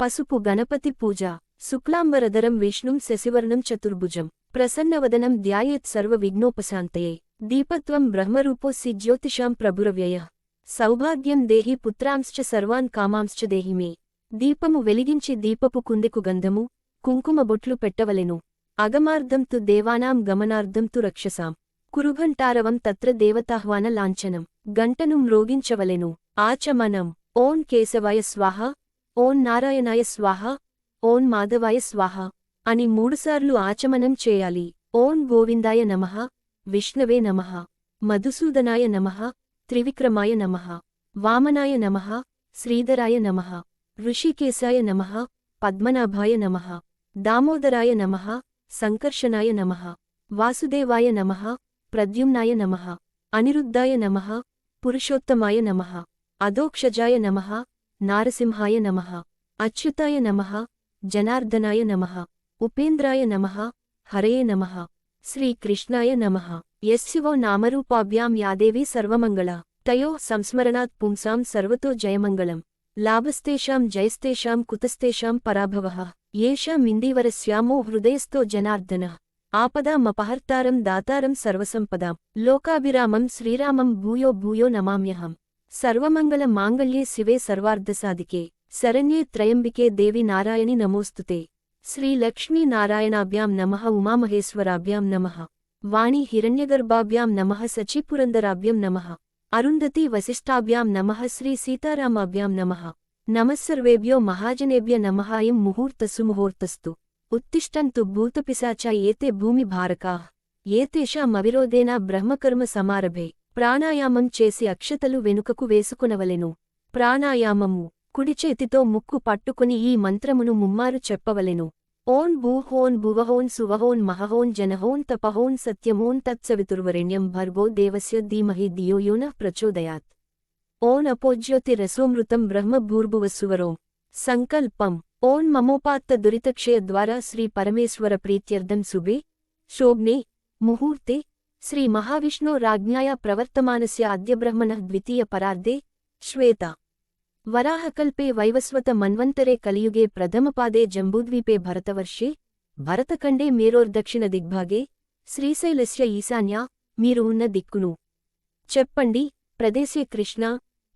పసుపు గణపతి పూజ శుక్లాంబరధరం విష్ణుం శశివర్ణం చతుర్భుజం ప్రసన్నవదనం ధ్యాయేత్ సర్వ విఘ్నోపశాంతయే దీపత్వం బ్రహ్మరూపోసి జ్యోతిషాం ప్రభురవ్యయ. సౌభాగ్యం దేహి పుత్రాంశ్చ సర్వాన్ కామాంశ్చ దేహి మే. దీపము వెలిగించి దీపపు కుందెకు గంధము కుంకుమ బొట్లు పెట్టవలెను. అగమార్ధం తు దేవానాం గమనార్ధం తు రక్షసాం. కురుఘంటారవం తత్ర దేవతాహ్వాన లాంఛనం. గంటను మ్రోగించవలెను. ఆచమనం. ఓం కేశవాయ స్వాహ. ఓం నారాయణాయ స్వాహ ఓం మాధవాయ స్వాహ అని మూడుసార్లు ఆచమనం చేయాలి. ఓం గోవిందాయ నమః విష్ణవే నమః మధుసూదనాయ నమః త్రివిక్రమాయ నమః వామనాయ నమః శ్రీధరాయ నమః ఋషికేశాయ నమః పద్మనాభాయ నమః దామోదరాయ నమః సంకర్షణాయ నమః వాసుదేవాయ నమః ప్రద్యుమ్నాయ నమః అనిరుద్ధాయ నమః పురుషోత్తమాయ నమః అధోక్షజాయ నమః నారసింహాయ నమ. అచ్యుతాయ నమ. జనార్దనాయ నమ. ఉపేంద్రాయ నమ. హరయే నమ. శ్రీకృష్ణాయ నమ. యస్యువో నామరూపాభ్యాం యాదేవీ సర్వమంగళ. తయో సంస్మరణాత్ పుంసాం సర్వతో జయమంగళం. లాభస్తేషాం జయస్తేషాం కుతస్తేషాం పరాభవ. ఏషామిందీవరస్యామో హృదయస్థో జనార్దన. ఆపదామపహర్తారం దాతారం సర్వసంపదాం. లోకాభిరామం శ్రీరామం భూయో భూయో నమామ్యహం. सर्वंगल मंगल्ये शिवे सर्वाद साधिके शरण्ये त्रयंबिके देवी नारायणी नमोस्तुते श्रीलक्ष्मी नारायणाभ्याम नम उमाहेश्वराभ्याम नम वाणी हिण्यगर्भाभ्याम नम सचिपुरंदराभ्यं नम अरुंधति वसीष्ठाभ्याम नम श्री सीताराभ्याम नम नमस्ेभ्यो महाजनेभ्य नम इं मुहूर्तसु मुहूर्तस्तु उत्तिष्ठन्तु भूतपिशाचा एते भूमिभारका एतेषामविरोधेन ब्रह्मकर्म समारभे ప్రాణాయామం చేసి అక్షతలు వెనుకకు వేసుకునవలెను. ప్రాణాయామము కుడిచేతితో ముక్కు పట్టుకుని ఈ మంత్రమును ముమ్మారు చెప్పవలెను. ఓం భూహోన్ భువహోన్ సువహోన్ మహహోన్ జనహోన్ తపహోన్ సత్యమోన్ తత్సవితుర్వరేణ్యం భర్గో దేవస్య ధీమహి ధియో యోన ప్రచోదయాత్. ఓం అపోజ్యోతిరసోమృతం బ్రహ్మభూర్భువసువరో సంకల్పం ఓం మమోపాత్త దురితక్షయ ద్వారా శ్రీ పరమేశ్వర ప్రీత్యర్థం శుభే శోభ్నే ముహూర్తే. శ్రీ మహావిష్ణో రాజ్ఞాయ ప్రవర్తమానస్య అద్యబ్రహ్మణ ద్వితీయ పరార్ధే శ్వేత. వరాహకల్పే వైవస్వత మన్వంతరే కలియుగే ప్రథమపాదే జంబూద్వీపే భరతవర్షే భరతఖండే మేరోర్దక్షిణ దిగ్భాగే శ్రీశైలస్య ఈశాన్య మీరు ఉన్న దిక్కును. చెప్పండి ప్రదేశే కృష్ణ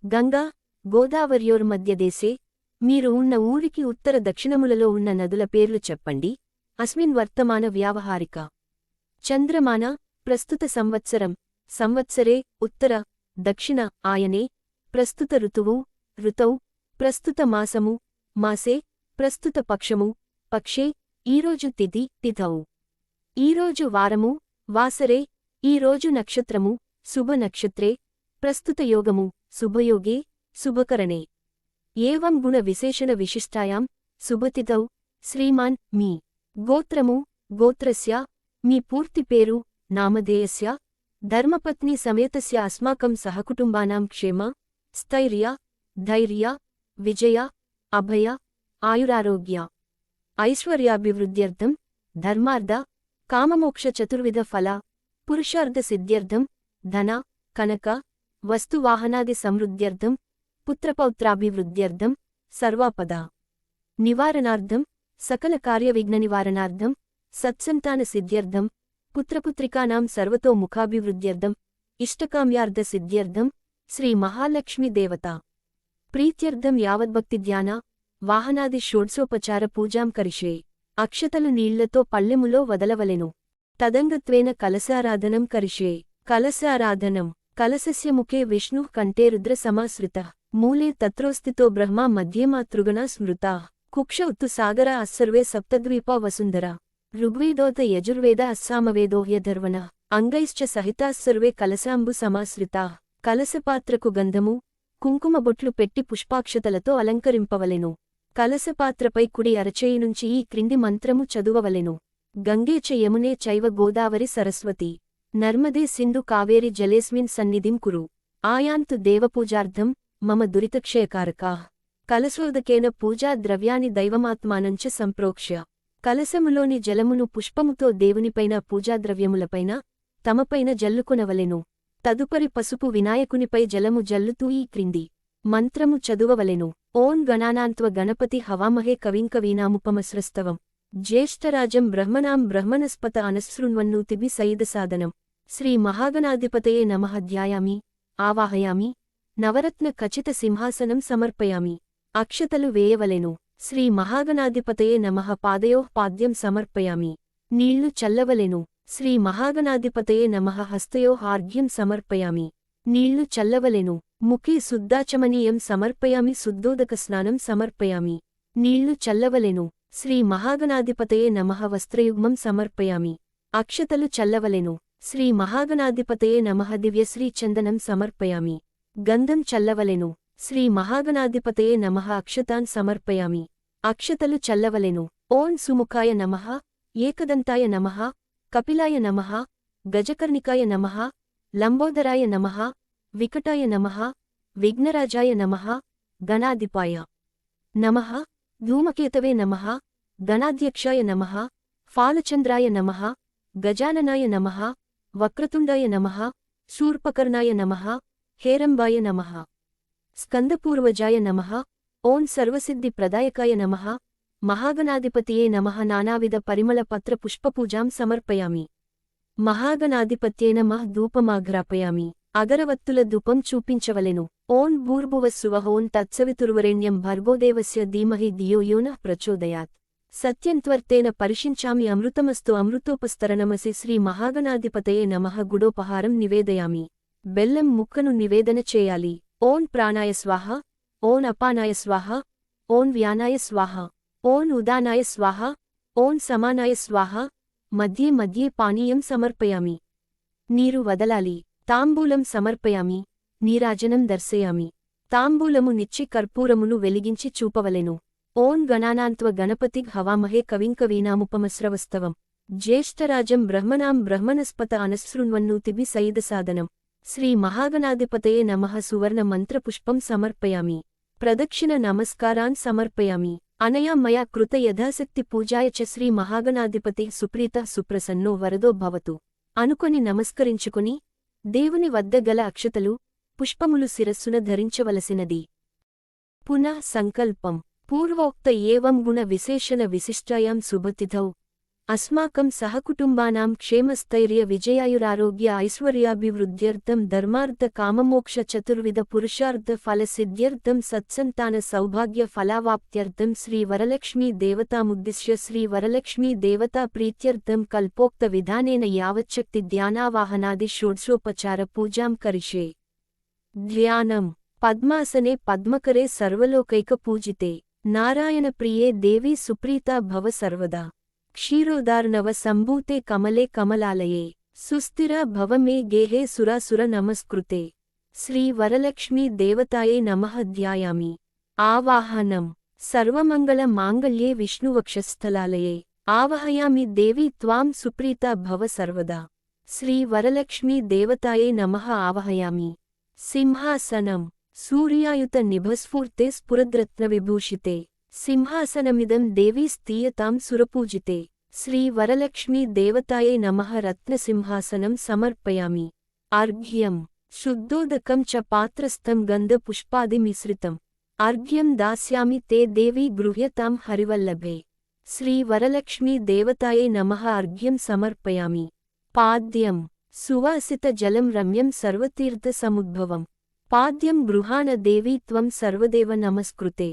గంగా గోదావరియోర్ మధ్యదేశే మీరు ఉన్న ఊరికి ఉత్తర దక్షిణములలో ఉన్న నదుల పేర్లు చెప్పండి అస్మిన్ వర్తమాన వ్యావహారిక. చంద్రమాన ప్రస్తుత సంవత్సరం. సంవత్సరే ఉత్తర దక్షిణ ఆయనే. ప్రస్తుత ఋతువు ఋతౌ. ప్రస్తుత మాసము మాసే. ప్రస్తుత పక్షము పక్షే. ఈరోజు తిథి. తిథౌ ఈరోజు వారము వాసరే. ఈరోజు నక్షత్రము శుభ నక్షత్రే. ప్రస్తుత యోగము శుభయోగే శుభకరణే. ఏవం గుణ విశేషణ విశిష్టాయాం శుభతిథౌ. శ్రీమాన్ మీ. గోత్రము గోత్రస్య. మీ పూర్తి పేరు నామధేయస్య ధర్మపత్ని సమేతస్య అస్మాకం సహకుటుంబానాం క్షేమ స్థైర్య ధైర్య విజయ అభయ ఆయురారోగ్య ఐశ్వర్యాభివృద్ధ్యర్థం ధర్మార్థ కామమోక్ష చతుర్విధ ఫల పురుషార్థ సిద్ధ్యర్థం ధన కనక వస్తువాహనాది సమృద్ధ్యర్థం పుత్రపౌత్రాభివృద్ధ్యర్థం సర్వాపద నివారణార్థం సకల కార్యవిఘ్న నివారణార్థం సత్సంతాన సిద్ధ్యర్థం పుత్రపుత్రికానాం సర్వతో ముఖాభివృద్ధ్యర్థం ఇష్టకామ్యార్థ సిద్ధ్యర్థం శ్రీ మహాలక్ష్మి దేవత. ప్రీత్యర్థం యావద్భక్తిధ్యాన వాహనాది షోడ్సోపచార పూజాం కరిషే అక్షతలు నీళ్ళతో పళ్ళెములో వదలవలెను. తదంగత్వేన కలశారాధనం కరిషే కలశారాధనం కలశస్య ముఖే విష్ణుః కంఠే రుద్ర సమాశ్రిత మూలే తత్రోస్థితో బ్రహ్మ మధ్యేమాతృగణ స్మృతా. కుక్ష ఉత్తు సాగర అస్సర్వే సప్తద్వీపా వసుంధర. ఋగ్వేదోత యజుర్వేద అస్సామవేదో యధర్వణ అంగైశ్చ సహితాస్సర్వే కలశాంబు సమాశ్రితా కలసపాత్రకు గంధము కుంకుమ బొట్లు పెట్టి పుష్పాక్షతలతో అలంకరింపవలెను. కలసపాత్రపై కుడి అరచేయి నుంచి ఈ క్రింది మంత్రము చదువవలెను. గంగే చ యమునే చైవ గోదావరి సరస్వతి. నర్మదే సింధు కావేరి జలేస్మిన్ సన్నిధిం కురు. ఆయాంతు దేవపూజార్థం మమ దురితక్షయకారకా. కలశోదకేన పూజా ద్రవ్యాని దైవమాత్మానంచ సంప్రోక్ష్య. కలశములోని జలమును పుష్పముతో దేవునిపైన పూజాద్రవ్యములపైన తమపైన జల్లుకునవలెను. తదుపరి పసుపు వినాయకునిపై జలము జల్లుతూ ఈ క్రింది. మంత్రము చదువవలెను. ఓం గణానాంత్వ గణపతి హవామహే కవింకవీనాముపమస్రస్తవం జ్యేష్ఠరాజం బ్రహ్మణాం బ్రహ్మణస్పత అనశృణ్వన్నూతిభి సయిదసాదనం శ్రీ మహాగణాధిపతయే నమః ధ్యాయామి. ఆవాహయామి. నవరత్న ఖచిత సింహాసనం సమర్పయామి. అక్షతలు వేయవలెను. శ్రీ మహాగణాధిపతయే నమ పాదయోః పాద్యం సమర్పయామి. నీళ్ళు చల్లవలెను. శ్రీ మహాగణాధిపతయే నమ హస్తయోః ఆర్ఘ్యం సమర్పయామి. నీళ్ళు చల్లవలెను. ముఖి శుద్ధాచమనీయం సమర్పయామి. శుద్ధోదక స్నానం సమర్పయామి. నీళ్ళు చల్లవలెను. శ్రీ మహాగణాధిపతయే నమ వస్త్రయుగ్మం సమర్పయామి. అక్షతలు చల్లవలెను. శ్రీ మహాగణాధిపతయే నమ దివ్యశ్రీ చందనం సమర్పయామి. గంధం చల్లవలెను. శ్రీ మహాగణాధిపతయే నమ అక్షతాన్ సమర్పయామి. అక్షతలు చల్లవలెను. ఓం సుముఖాయ నమ ఏకదంతాయ నమ కపిలాయ నమ గజకర్ణికాయ నమ లంబోదరాయ నమ వికటాయ నమ విఘ్నరాజాయ నమ గణాధిపాయ నమ ధూమకేతవే నమ గణాధ్యక్షాయ నమ ఫాలచంద్రాయ నమ గజాననాయ నమ వక్రతుండాయ నమ శూర్పకర్ణాయ నమ హేరంబాయ నమ. స్కందపూర్వజాయ నమః. ఓం సర్వసిద్ధి ప్రదాయకాయ నమః. మహాగణాధిపతియే నమః. నానావిధ పరిమళ పత్ర పుష్పపూజాం సమర్పయామి. మహాగణాధిపత్యే నమ. ధూపమాఘ్రాపయామి. అగరవత్తుల ధూపం చూపించవలెను. ఓం భూర్భువస్సువహోన్ తత్సవితుర్వరేణ్యం భర్గోదేవస్య ధీమహి ధియో ప్రచోదయాత్. సత్యంత్వర్తేన పరిశించామి అమృతమస్తు అమృతోపస్తరణమసి శ్రీ మహాగణాధిపతయే నమః. గుడోపహారం నివేదయామి. బెల్లం ముక్కను నివేదన చేయాలి. ఓం ప్రాణాయ స్వాహ ఓం అపానాయ స్వాహ ఓం వ్యానాయ స్వాహ ఓం ఉదానాయ స్వాహ ఓం సమానాయ స్వాహ మధ్యే మధ్యే పానీయం సమర్పయామి. నీరు వదలాలి తాంబూలం సమర్పయామి నీరాజనం దర్శయామి. తాంబూలము నిచ్చి కర్పూరమును వెలిగించి చూపవలెను. ఓం గణానాంత్వ గణపతి హవామహే కవింకవీనాముపమస్రవస్తవం జ్యేష్ఠరాజం బ్రహ్మణాం బ్రహ్మణస్పత అనశృణ్వన్నూతిభి సయిదసాదనం శ్రీ మహాగణాధిపతయే నమః సువర్ణ మంత్రపుష్పం సమర్పయామి. ప్రదక్షిణ నమస్కారాన్ సమర్పయామి. అనయా మయా కృత యథాశక్తి పూజాయ చ శ్రీ మహాగణాధిపతి సుప్రీత సుప్రసన్నో వరదో భవతు. అనుకొని నమస్కరించుకుని దేవుని వద్ద గల అక్షతలు పుష్పములు శిరస్సున ధరించవలసినది. పునః సంకల్పం. పూర్వోక్త ఏవం గుణ విశేషణ విశిష్టాయాం శుభతిథౌ. అస్మాకం సహకుటుంబానాం క్షేమస్థైర్య విజయాయురారోగ్య ఐశ్వర్యాభివృద్ధ్యర్థం ధర్మార్థ కామమోక్ష చతుర్విధ పురుషార్థ ఫలసిద్ధ్యర్థం సత్సంతాన సౌభాగ్య ఫలావాప్త్యర్థం శ్రీ వరలక్ష్మీ దేవతాముద్దిశ్య శ్రీ వరలక్ష్మీ దేవతా ప్రీత్యర్థం కల్పోక్త విధానేన యావచ్చక్తి ధ్యానావాహనాది షోడ్శోపచార పూజాం కరిషే. ధ్యానం. పద్మాసనే పద్మకరే సర్వలోకైక పూజితే. నారాయణ ప్రియే దేవీ సుప్రీతా భవ సర్వదా. క్షీరోదార్ణవ సంభూతే కమలే కమలాలయే సుస్థిర భవమే గేహే సురాసుర నమస్కృతే. శ్రీ వరలక్ష్మీ దేవతాయే నమః ధ్యాయామి. ఆవాహనం. సర్వమంగళ మాంగళ్యే విష్ణువక్షస్థలాలయే. ఆవహయామి దేవి త్వాం సుప్రీత భవ సర్వదా. శ్రీ వరలక్ష్మీ దేవతాయే నమః ఆవహయామి. సింహాసనం. సూర్యాయుత నిభస్ఫూర్తే స్ఫురద్రత్నవిభూషితే. సింహాసనమిదం దేవీ స్థీయతాం సురపూజితే. శ్రీ వరలక్ష్మీ దేవతాయే నమః రత్నసింహాసనం సమర్పయామి. అర్ఘ్యం శుద్ధోదకం చ పాత్రస్థం గంధపుష్పాదిమిశ్రితం అర్ఘ్యం దాస్యామి తే దేవీ గృహ్యతాం హరివల్లభే. శ్రీ వరలక్ష్మీ దేవతాయే నమః అర్ఘ్యం సమర్పయామి. పాద్యం. సువాసిత జలం రమ్యం సర్వతీర్థసముద్భవం పాద్యం గృహాణ దేవీ త్వం సర్వదేవ నమస్కృతే.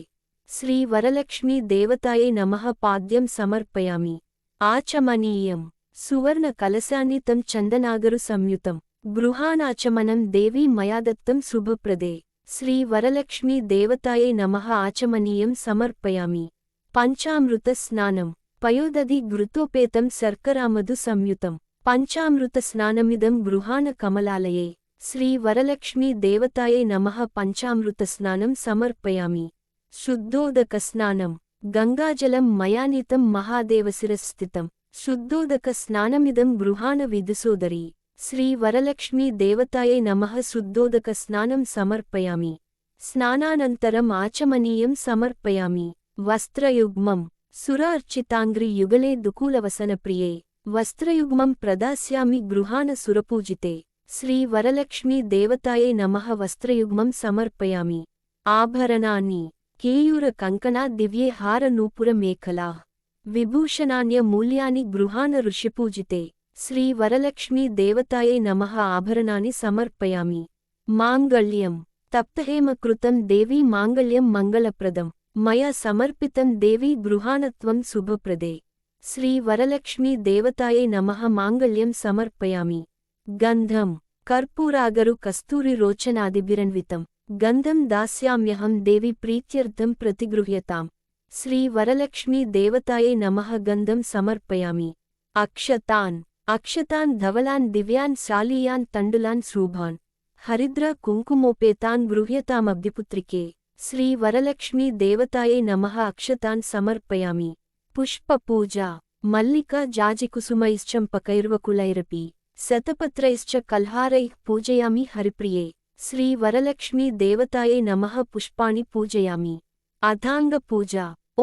శ్రీ వరలక్ష్మీ దేవతాయే నమః పాద్యం సమర్పయామి. ఆచమనీయం. సువర్ణ కలశాన్ని తం చందనాగరు సంయుతం. గృహానాచమనం దేవీ మయాదత్తం శుభప్రదే. శ్రీ వరలక్ష్మీ దేవతాయే నమః ఆచమనీయం సమర్పయామి. పంచామృత స్నానం. పయోదధి ఘృతోపేతం శర్కరామధు సంయుతం. పంచామృత స్నానమిదం గృహాణ కమలాలయే. శ్రీ వరలక్ష్మీ దేవతాయే నమః పంచామృత స్నానం సమర్పయామి. శుద్ధోదక స్నానం గంగాజలం మయానీతం మహాదేవశిరస్థితం. శుద్ధోదక స్నానమిదం గృహాణ విదుసోదరీ. శ్రీ వరలక్ష్మీ దేవతాయే నమ శుద్ధోదక స్నానం సమర్పయామి. స్నానానంతరం ఆచమనీయం సమర్పయామి. వస్త్రయుగ్మం సురార్చితాంగ్రి యుగలే దుకూలవసన ప్రియే. వస్త్రయుగ్మం ప్రదాస్యామి గృహాణ సురపూజితే. శ్రీ వరలక్ష్మీ దేవతాయే నమ వస్త్రయుగ్మం సమర్పయామి. ఆభరణాన్ని కేయూర కంకణ దివ్యే హార నూపుర మేఖలా. విభూషణాన్య మూల్యాని గృహాన ఋషిపూజితే. శ్రీ వరలక్ష్మీ దేవతాయే నమ ఆభరణాన్ని సమర్పయామి. మాంగళ్యం. తప్తహేమ కృతం దేవీ మాంగళ్యం మంగళప్రదం. మయా సమర్పితం దేవీ గృహాణత్వం శుభప్రదే. శ్రీ వరలక్ష్మీ దేవతాయే నమ మాంగళ్యం సమర్పయామి. గంధం. కర్పూరాగరు కస్తూరి రోచనాదిభిరన్వితం. గంధం దాస్యామ్యహం దేవి ప్రీత్యర్థం ప్రతిగృహ్యతాం. శ్రీ వరలక్ష్మీ దేవతాయై నమః గంధం సమర్పయామి. అక్షతాన్. అక్షతాన్ ధవలాన్ దివ్యాన్ శాలీయాన్ తండులాన్ శూభాన్. హరిద్ర కుంకుమోపేతాన్ గృహ్యతామబ్దిపుత్రికే శ్రీ వరలక్ష్మీ దేవతాయై నమః అక్షతాన్ సమర్పయామి. పుష్పపూజ. మల్లిక జాజికుసుమైశ్చంపకైర్వకులైరపి. శతపత్రైశ్చ కల్హారైః పూజయామి హరిప్రియే. శ్రీ వరలక్ష్మీ దేవతాయై నమః పుష్పాణి పూజయామి. అథాంగ పూజ.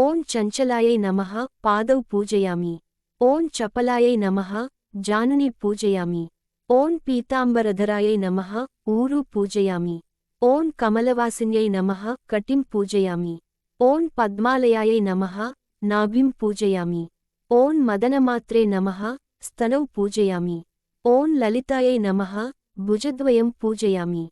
ఓం చంచలాయై నమః పాదౌ పూజయామి. ఓం చపలాయై నమః జానుని పూజయామి. ఓం పీతాంబరధరాయై నమః ఊరు పూజయామి. ఓం కమలవాసిన్యై నమః కటిం పూజయామి. ఓం పద్మాలయాయై నమః నాభిం పూజయామి. ఓం మదనమాత్రే నమః స్తనౌ పూజయామి. ఓం లలితాయై నమః భుజద్వయం పూజయామి.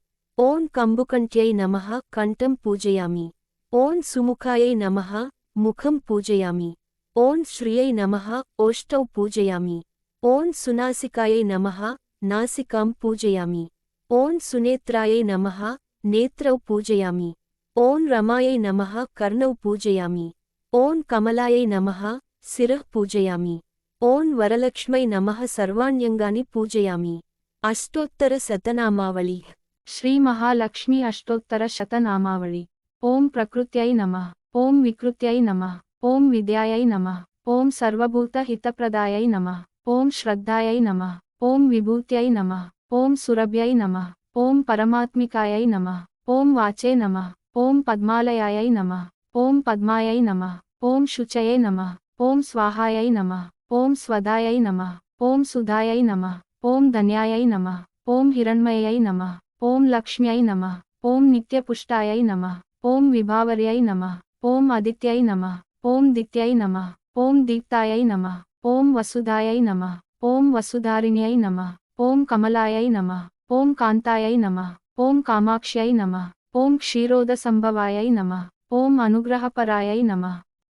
ఓం కంబుకంఠ్యై నమః కంఠం పూజయామి ఓం సుముఖాయై నమః ముఖం పూజయామి ఓం శ్రియై నమః ఓష్టౌ పూజయామి ఓం సునాసికాయై నమః నాసికాం పూజయామి ఓం సునేత్రాయై నమః నేత్రౌ పూజయామి ఓం రమాయై నమః కర్ణౌ పూజయామి ఓం కమలాయై నమః శిరః పూజయామి ఓం వరలక్ష్మై నమః సర్వాణ్యంగాని పూజయామి అష్టోత్తర శతనామావళి శ్రీ మహాలక్ష్మి అష్టోత్తర శతనామావళి ఓం ప్రకృత్యై నమ ఓం వికృత్యై నమ ఓం విద్యాయై నమ ఓం సర్వభూత హితప్రదాయై నమ ఓం శ్రద్ధాయై నమ ఓం విభూత్యై నమ ఓం సురభ్యై నమ ఓం పరమాత్మికాయై నమ ఓం వాచే నమ ఓం పద్మాలయాయై నమ ఓం పద్మాయై నమ ఓం శుచయే నమ ఓం స్వాహాయై నమ ఓం స్వదాయై నమ ఓం సుధాయై నమ ఓం ధన్యాయై నమ ఓం హిరణ్మయై నమ ఓం లక్ష్మ్యై నమ ఓం నిత్యపుష్టాయై నమ ఓం విభావర్యై నమ ఓం అదిత్యై నమ ఓం దిత్యై నమ ఓం దీప్తాయై నమ ఓం వసుధాయై నమ ఓం వసుధారిణ్యై నమ ఓం కమలాయై నమ ఓం కాంతాయై నమ ఓం కామాక్ష్యై నమ ఓం క్షీరోద సంభవాయై నమ ఓం అనుగ్రహపరాయై నమ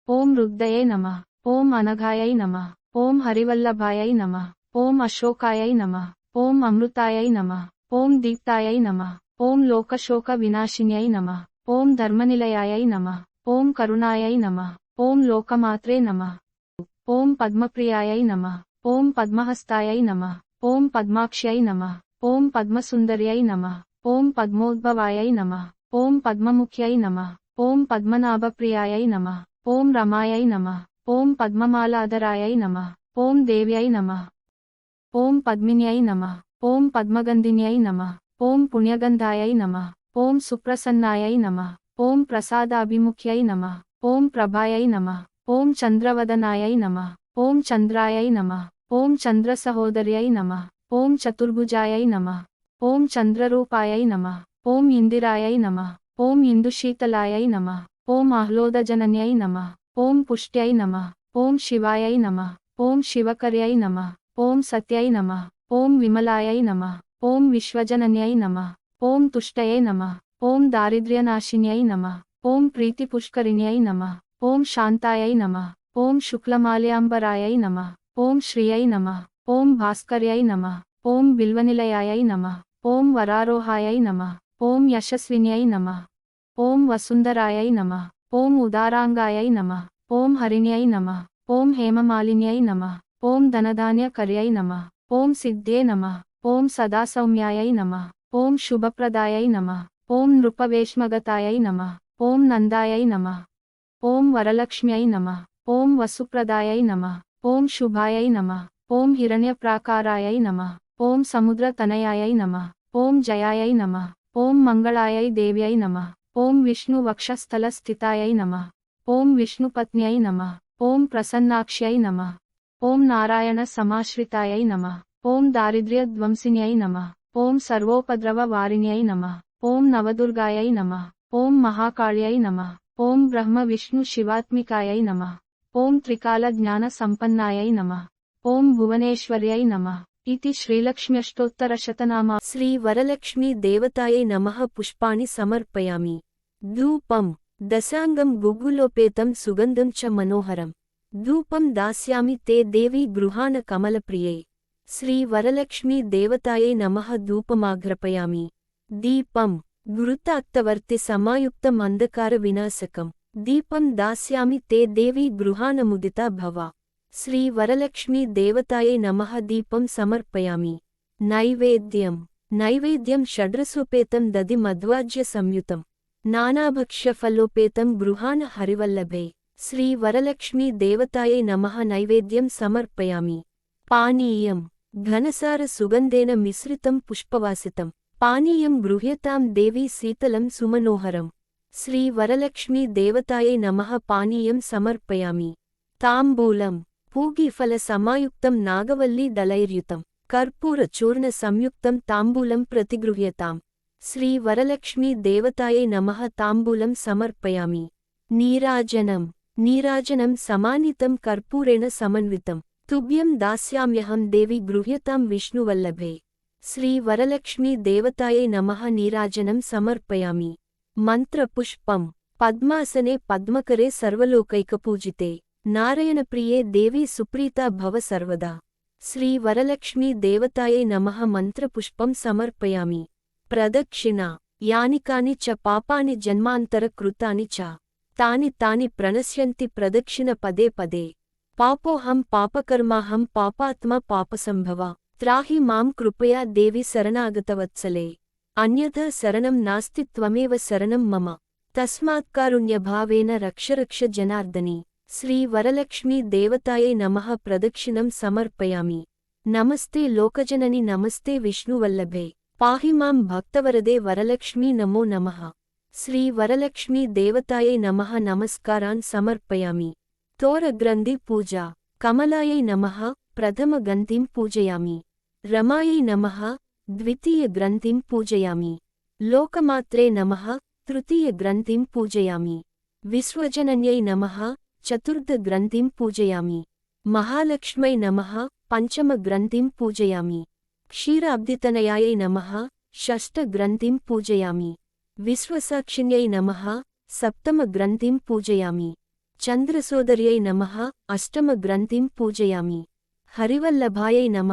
ఓం రుద్దయే నమ ఓం అనఘాయై నమ ఓం హరివల్లభాయై నమ ఓం అశోకాయై నమ ఓం అమృతాయై నమ ఓం దీప్తాయై నమ ఓం లోకశోక వినాశిన్యై నమ ఓం ధర్మనిలయాయై నమ ఓం కరుణాయై నమ ఓం లోకమాత్రే నమ ఓం పద్మప్రియాయై నమ ఓం పద్మహస్తాయై నమ ఓం పద్మాక్ష్యై నమ ఓం పద్మసుందర్యై నమ ఓం పద్మోద్భవాయై నమ ఓం పద్మముఖ్యై నమ ఓం పద్మనాభప్రియాయై నమ ఓం రమాయై నమ ఓం పద్మమాలాధరాయై నమ ఓం దేవ్యై నమ ఓం పద్మిన్యై నమ ఓం పద్మగంధిన్యై నమ ఓం పుణ్యగంధాయై నమ ఓం సుప్రసన్నాయై నమ ఓం ప్రసాదాభిముఖ్యై నమ ఓం ప్రభాయై నమ ఓం చంద్రవదనాయై నమ ఓం చంద్రాయై నమ ఓం చంద్రసహోదర్యై నమ ఓం చతుర్భుజాయై నమ ఓం చంద్రరూపాయై నమ ఓం ఇందిరాయై నమ ఓం ఇందుశీతలాయై నమ ఓం ఆహ్లోదజనన్యై నమ ఓం పుష్ట్యై నమ ఓం శివాయై నమ ఓం శివకర్యై నమ ఓం సత్యై నమ ఓం విమలాయై నమ ఓం విశ్వజనన్యై నమ ఓం తుష్టయై నమ ఓం దారిద్ర్యనాశిన్యై నమ ఓం ప్రీతిపుష్కరిణ్యై నమ ఓం శాంతాయై నమ ఓం శుక్లమాల్యాంబరాయై నమ ఓం శ్రియై నమ ఓం భాస్కర్యై నమ ఓం బిల్వనిలయాయై నమ ఓం వరారోహాయై నమ ఓం యశస్విన్యై నమ ఓం వసుంధరాయై నమ ఓం ఉదారాంగాయై నమ ఓం హరిణ్యై నమ ఓం హేమమాలిన్యై నమ ఓం ధనధాన్యకర్యై నమ ఓం సిద్ధే నమ ఓం సదాసౌమ్యాయై నమ ఓం శుభప్రదాయై నమ ఓం నృపవేష్మగతాయై నమ ఓం నందాయై నమ ఓం వరలక్ష్మ్యై నమ ఓం వసుప్రదాయై నమ ఓం శుభాయై నమ ఓం హిరణ్యప్రాకారాయై నమ ఓం సముద్రతనయాయై నమ ఓం జయాయై నమ ఓం మంగళాయై దేవ్యై నమ ఓం విష్ణు వక్షస్థల స్థితాయై నమః ఓం విష్ణుపత్న్యై నమ ఓం ప్రసన్నాక్ష్యై నమ ఓం నారాయణ సమాశ్రితాయై నమ. ఓం దారిద్ర్య ధ్వంసిన్యై నమ. ఓం సర్వోపద్రవ వారిణ్యై నమ. ఓం నవదుర్గాయై నమ. ఓం మహాకాళ్యై నమ. ఓం బ్రహ్మ విష్ణు శివాత్మికాయై నమ. ఓం త్రికాల జ్ఞాన సంపన్నాయై నమ. ఓం భువనేశ్వర్యై నమ. ఇది శ్రీలక్ష్మ్యష్టోత్తరశతనామా. శ్రీ వరలక్ష్మీ దేవతాయై నమ పుష్పాణి సమర్పయామి. ధూపం. దశాంగం గుగ్గులోపేతం సుగంధం చ మనోహరం. ధూపం దాస్యామి తే దేవి గృహాన కమలప్రియై. శ్రీ వరలక్ష్మీ దేవతాయై నమః ధూపమాఘ్రపయామి. దీపం గురుతాక్తవర్తి సమాయుక్తం అంధకార వినాశకం. దీపం దాస్యామి తే దేవి గృహాన ముదితా భవ. శ్రీ వరలక్ష్మీ దేవతాయై నమః దీపం సమర్పయామి. నైవేద్యం నైవేద్యం షడ్రసోపేతం దది మధ్వాజ్య సంయుతం. నానాభక్ష్యఫలోపేతం గృహాన హరివల్లభే. శ్రీ వరలక్ష్మీ దేవతాయై నమః. నైవేద్యం సమర్పయామి. పానీయం. ఘనసార సుగంధేన మిశ్రితం పుష్పవాసితం. పానీయం గృహ్యతాం దేవీ శీతలం సుమనోహరం. శ్రీ వరలక్ష్మీ దేవతాయై నమః. పానీయం సమర్పయామి. తాంబూలం. పూగీఫల సమాయుక్తం నాగవల్లీ దళైర్యుతం. కర్పూర చూర్ణ సంయుక్తం తాంబూలం ప్రతిగృహ్యతాం. శ్రీ వరలక్ష్మీ దేవతాయై నమః. తాంబూలం సమర్పయామి. నీరాజనం. నీరాజనం సమానితం కర్పూరేణ సమన్వితం. తుభ్యం దాస్యామ్యహం దేవి గృహ్యతాం విష్ణువల్లభే. శ్రీ వరలక్ష్మీ దేవతాయే నమః నీరాజనం సమర్పయామి. మంత్రపుష్పం పద్మాసనే పద్మకరే సర్వలోకైకపూజితే. నారాయణప్రియే దేవీ సుప్రీతా భవ సర్వదా. శ్రీ వరలక్ష్మీ దేవతాయే నమః మంత్రపుష్పం సమర్పయామి. ప్రదక్షిణ. యానికాని చ పాపాని జన్మాంతర కృతాని చ. తాని తాని ప్రణశ్యంతి ప్రదక్షిణ పదే పదే. పాపోహం పాపకర్మాహం పాపాత్మ పాపసంభవ. త్రాహి మాం కృపయా దేవి శరణాగతవత్సలే. అన్యథ శరణం నాస్తి త్వమేవ శరణం మమ. తస్మాత్కారుణ్యభావేన రక్షరక్ష జనార్దని. శ్రీ వరలక్ష్మీ దేవతాయై నమ ప్రదక్షిణం సమర్పయామి. నమస్తే లోకజనని నమస్తే విష్ణువల్లభే. పాహి మాం భక్తవరదే వరలక్ష్మీ నమో నమః. శ్రీ వరలక్ష్మీ దేవతాయై నమ నమస్కారాన్ సమర్పయామి. తోరగ్రంథి పూజ. కమలాయై నమ ప్రథమ గ్రంథిం పూజయామి. రమాయై నమ ద్వితీయ గ్రంథిం పూజయామి. లోకమాత్రే నమ తృతీయ గ్రంథిం పూజయామి. విశ్వజనన్యై నమ చతుర్థ గ్రంథిం పూజయామి. మహాలక్ష్మై నమ పంచమ గ్రంథిం పూజయామి. క్షీరాబ్దితనయాయై నమ షష్ఠ గ్రంథిం పూజయామి. విశ్వసాక్షిణ్యై నమ సప్తమ గ్రంథిం పూజయామి. చంద్రసోదర్యై నమ అష్టమ గ్రంథిం పూజయామి. హరివల్లభాయై నమ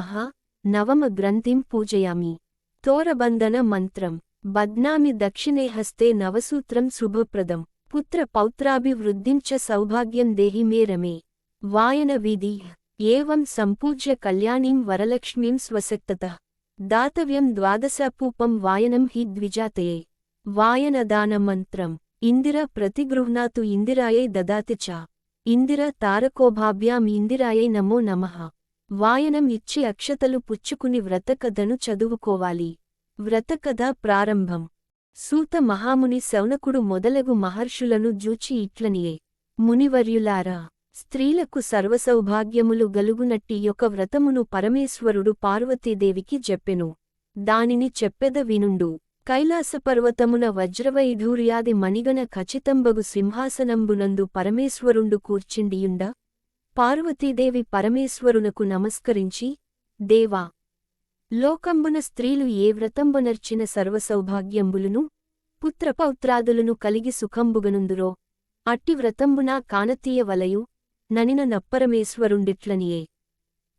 నవమ గ్రంథిం పూజయామి. తోరబంధన మంత్రం. బద్నామి దక్షిణే హస్తే నవసూత్రం శుభప్రదం. పుత్ర పౌత్రాభివృద్ధిం చ సౌభాగ్యం దేహి మే రమే. వాయన విధి ఏవం సంపూజ్య కళ్యాణీం వరలక్ష్మీం స్వసక్తత దాతవ్యం ద్వాదశపూపం వాయనం హి ద్విజాతయే. వాయనదానమంత్రం. ఇందిర ప్రతిగృహ్ణాతు ఇందిరాయై దదాతి చ. ఇందిర తారకోభాభ్యాం ఇందిరాయై నమో నమః. వాయనం ఇచ్చి అక్షతలు పుచ్చుకుని వ్రతకథను చదువుకోవాలి. వ్రతకథ ప్రారంభం. సూత మహాముని శౌనకుడు మొదలగు మహర్షులను జూచి ఇట్లనియే. మునివర్యులారా స్త్రీలకు సర్వసౌభాగ్యములు గలుగునట్టి యొక్క వ్రతమును పరమేశ్వరుడు పార్వతీదేవికి చెప్పెను దానిని చెప్పెద వినుండు. కైలాసపర్వతమున వజ్రవైఢూర్యాది మణిగణ ఖచితంబగు సింహాసనంబునందు పరమేశ్వరుండు కూర్చిండియుండ పార్వతీదేవి పరమేశ్వరునకు నమస్కరించి దేవా లోకంబున స్త్రీలు ఏ వ్రతంబునర్చిన సర్వసౌభాగ్యంబులును పుత్రపౌత్రాదులను కలిగి సుఖంబుగనుందురో అట్టి వ్రతంబునా కానతీయ వలయు ననిన నప్పరమేశ్వరుండిట్లనియే.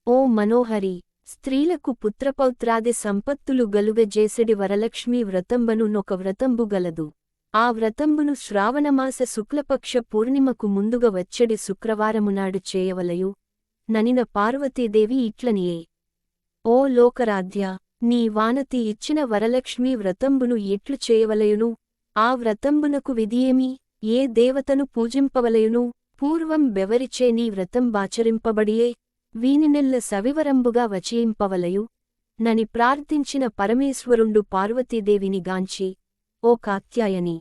ఓ మనోహరి స్త్రీలకు పుత్రపౌత్రాది సంపత్తులు గలుగజేసెడి వరలక్ష్మీ వ్రతంబను నొక వ్రతంబు గలదు. ఆ వ్రతంబును శ్రావణమాస శుక్లపక్ష పూర్ణిమకు ముందుగా వచ్చెడి శుక్రవారమునాడు చేయవలయు. ననిన పార్వతీదేవి ఇట్లనియే. ఓ లోకరాధ్య నీ వానతి ఇచ్చిన వరలక్ష్మీ వ్రతంబును ఎట్లు చేయవలయును? ఆ వ్రతంబునకు విధియేమి? ఏ దేవతను పూజింపవలయును? పూర్వం బెవరిచే నీ వ్రతం బాచరింపబడియే వీనినెల్ల సవివరంబుగా వచయింపవలయు. నని ప్రార్థించిన పరమేశ్వరుండు పార్వతీదేవిని గాంచి ఓ కాత్యాయని.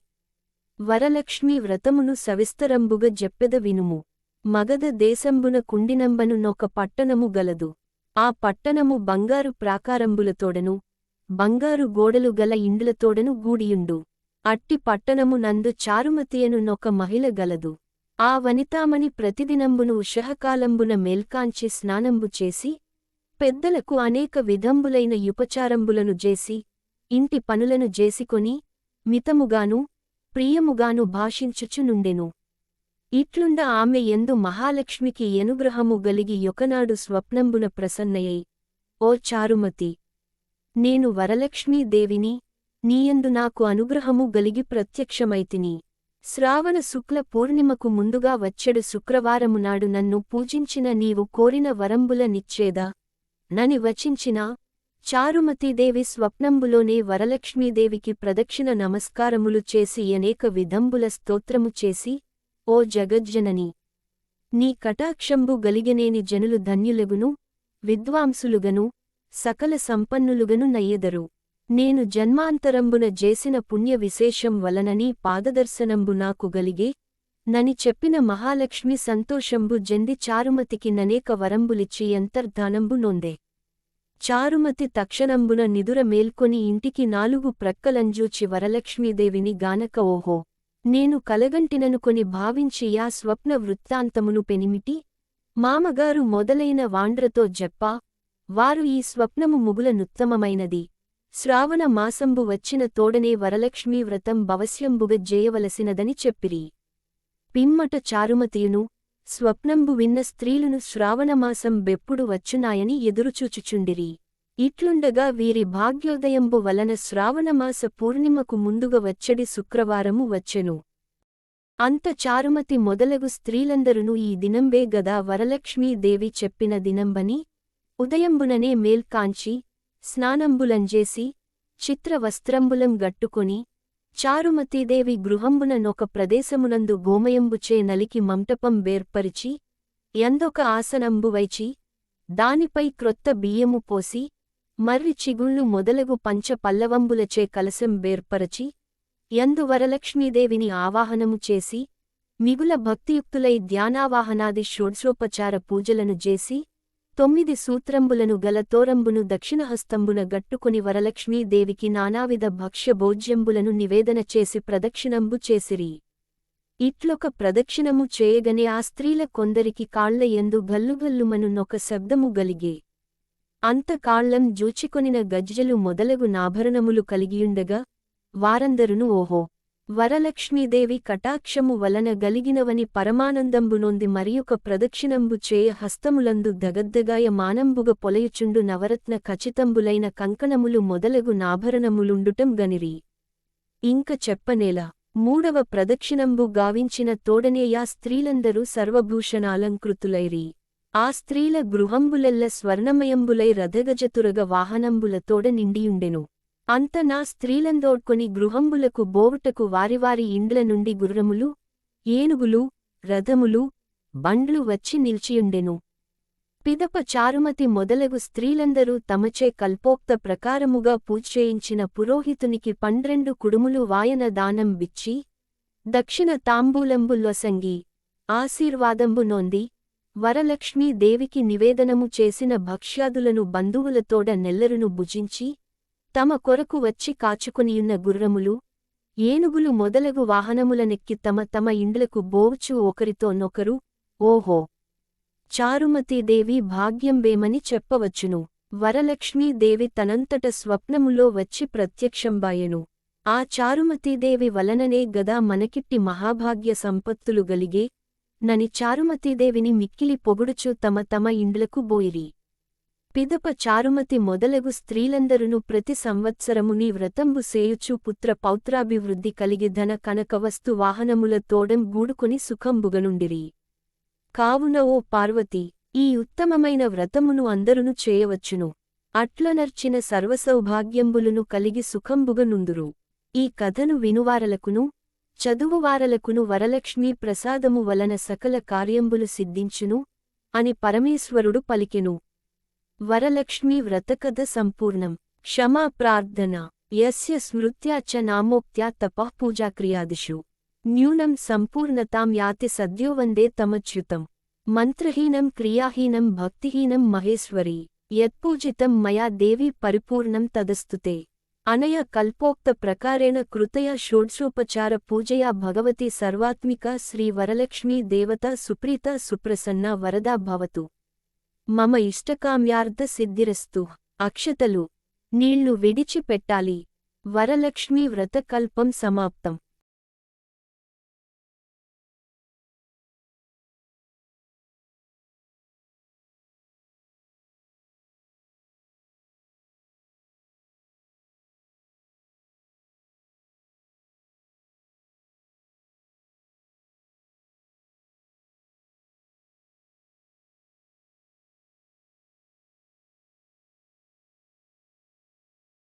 వరలక్ష్మీ వ్రతమును సవిస్తరంబుగ జెప్పెద వినుము. మగధ దేశంబున కుండినంబను నొక పట్టణము గలదు. ఆ పట్టణము బంగారు ప్రాకారంబులతోడను బంగారు గోడలు గల ఇండ్లతోడను గూడియుండు. అట్టి పట్టణము నందు చారుమతియను నొక మహిళ గలదు. ఆ వనితామణి ప్రతిదినంబును ఉషహకాలంబున మేల్కాంచి స్నానంబు చేసి పెద్దలకు అనేక విధంబులైన యుపచారంబులను జేసి ఇంటి పనులను జేసికొని మితముగాను ప్రియముగాను భాషించుచునుండెను ఇట్లుండ ఆమె ఎందు మహాలక్ష్మికి ఎనుగ్రహము గలిగి యొకనాడు స్వప్నంబున ప్రసన్నయై ఓ చారుమతి నేను వరలక్ష్మీదేవిని నీయందు నాకు అనుగ్రహము గలిగి ప్రత్యక్షమైతిని. శ్రావణ శుక్ల పూర్ణిమకు ముందుగా వచ్చెడు శుక్రవారము నాడు నన్ను పూజించిన నీవు కోరిన వరంబుల నిచ్చేదా. నని వచించిన చారుమతీదేవి స్వప్నంబులోనే వరలక్ష్మీదేవికి ప్రదక్షిణ నమస్కారములు చేసి అనేక విధంబుల స్తోత్రము చేసి ఓ జగజ్జనని! నీ కటాక్షంబు గలిగనేని జనులు ధన్యులగును విద్వాంసులుగను సకల సంపన్నులుగను నయ్యెదరు. నేను జన్మాంతరంబున జేసిన పుణ్య విశేషం వలనని పాదదర్శనంబు నాకు గలిగే నని చెప్పిన మహాలక్ష్మి సంతోషంబు జంది చారుమతికి ననేక వరంబులిచ్చి అంతర్ధానంబు నొందే. చారుమతి తక్షణంబున నిదుర మేల్కొని ఇంటికి నాలుగు ప్రక్కలంజూచి వరలక్ష్మీదేవిని గానక ఓహో నేను కలగంటిననుకొని భావించి యా స్వప్న వృత్తాంతమును పెనిమిటి మామగారు మొదలైన వాండ్రతో జెప్పా వారు ఈ స్వప్నము ముగుల నుత్తమమైనది. శ్రావణ మాసంబు వచ్చిన తోడనే వరలక్ష్మీ వ్రతం భవస్యంబుగ జేయవలసినదని చెప్పిరి. పిమ్మట చారుమతియును స్వప్నంబు విన్న స్త్రీలును శ్రావణమాసం బెప్పుడు వచ్చునాయని ఎదురుచూచుచుండిరి. ఇట్లుండగా వీరి భాగ్యోదయంబు వలన శ్రావణమాస పూర్ణిమకు ముందుగా వచ్చడి శుక్రవారము వచ్చెను. అంత చారుమతి మొదలగు స్త్రీలందరును ఈ దినంబే గదా వరలక్ష్మీదేవి చెప్పిన దినంబని ఉదయంబుననే మేల్కాంచి స్నానంబులంజేసి చిత్రవస్త్రంబులం గట్టుకొని చారుమతీదేవి గృహంబున నొక ప్రదేశమునందు గోమయంబుచే నలికి మంటపం వేర్పరిచి ఎందొక ఆసనంబు వైచి దానిపై క్రొత్త బియ్యము పోసి మర్రి చిగుళ్ళు మొదలగు పంచ పల్లవంబులచే కలశం వేర్పరచి యందు వరలక్ష్మీదేవిని ఆవాహనము చేసి మిగుల భక్తియుక్తులై ధ్యానావాహనాది షోడ్శోపచార పూజలను చేసి తొమ్మిది సూత్రంబులను గల తోరంబును దక్షిణహస్తంబున గట్టుకుని వరలక్ష్మీదేవికి నానావిధ భక్ష్యభోజ్యంబులను నివేదన చేసి ప్రదక్షిణంబు చేసిరి. ఇట్లొక ప్రదక్షిణము చేయగనే ఆ స్త్రీల కొందరికి కాళ్ళ ఎందు గల్లుగల్లుమను నొక శబ్దము గలిగే. అంతకాళ్ళం జూచికొనిన గజ్జలు మొదలగు నాభరణములు కలిగియుండగా వారందరును ఓహో! వరలక్ష్మీదేవి కటాక్షము వలన గలిగినవని పరమానందంబునొంది మరియొక ప్రదక్షిణంబు చేయ హస్తములందు దగద్దగాయ మానంబుగ పొలయుచుండు నవరత్న ఖచితంబులైన కంకణములు మొదలగు నాభరణములుండుటం గనిరి. ఇంక చెప్పనేలా మూడవ ప్రదక్షిణంబు గావించిన తోడనేయా స్త్రీలందరూ సర్వభూషణాలంకృతులైరి. ఆ స్త్రీల గృహంబులెల్ల స్వర్ణమయంబులై రథగజతురగ వాహనంబులతోడ నిండియుండెను. అంత నా స్త్రీలందోడ్కొని గృహంబులకు బోవుటకు వారివారి ఇండ్ల నుండి గుర్రములు ఏనుగులు రథములు బండ్లు వచ్చి నిల్చియుండెను. పిదప చారుమతి మొదలగు స్త్రీలందరూ తమచే కల్పోక్త ప్రకారముగా పూజేయించిన పురోహితునికి పండ్రెండు కుడుములు వాయన దానం బిచ్చి దక్షిణ తాంబూలంబుల్లొసంగి ఆశీర్వాదంబు నొంది వరలక్ష్మీ దేవికి నివేదనము చేసిన భక్ష్యాదులను బంధువులతోడ నెల్లరును భుజించి తమ కొరకు వచ్చి కాచుకునియున్న గుర్రములు ఏనుగులు మొదలగు వాహనములనెక్కి తమ తమ ఇండ్లకు బోవుచు ఒకరితో నొకరు ఓహో! చారుమతీదేవి భాగ్యంబేమని చెప్పవచ్చును. వరలక్ష్మీదేవి తనంతట స్వప్నములో వచ్చి ప్రత్యక్షంబాయెను. ఆ చారుమతీదేవి వలననే గదా మనకిట్టి మహాభాగ్య సంపత్తులు గలిగే నని చారుమతీదేవిని మిక్కిలి పొగుడుచు తమ తమ ఇండ్లకు బోయిరి. పిదప చారుమతి మొదలగు స్త్రీలందరును ప్రతి సంవత్సరము నీ వ్రతంబు సేయుచు పుత్ర పౌత్రాభివృద్ధి కలిగి ధన కనక వస్తు వాహనముల తోడం గూడుకొని సుఖంబుగనుండిరి. కావున ఓ పార్వతి ఈ ఉత్తమమైన వ్రతమును అందరును చేయవచ్చును. అట్లనర్చిన సర్వసౌభాగ్యంబులను కలిగి సుఖంబుగనుందురు. ఈ కథను వినువారలకును చదువువారలకును వరలక్ష్మీ ప్రసాదము వలన సకల కార్యంబులు సిద్ధించును అని పరమేశ్వరుడు పలికెను. వరలక్ష్మీ వ్రతకథ సంపూర్ణం. క్షమా ప్రార్థన. యస్య స్మృత్యా చ నామోక్త్యా తపః పూజాక్రియాదిషు. న్యూనం సంపూర్ణతాం యాతి సద్యో వందే తమచ్యుతం. మంత్రహీనం క్రియాహీనం భక్తిహీనం మహేశ్వరీ. యత్పూజితం మయా దేవి పరిపూర్ణం తదస్తుతే. అనయ కల్పోక్త ప్రకారేణ కృతయ షోడ్శోపచార పూజయా భగవతి సర్వాత్మిక శ్రీ వరలక్ష్మీ దేవత సుప్రీత సుప్రసన్న వరదా భవతు. మమ ఇష్టకామ్యార్థ సిద్ధిరస్తు. అక్షతలు. నీళ్ళు విడిచిపెట్టాలి. వరలక్ష్మీ వ్రతకల్పం సమాప్తం.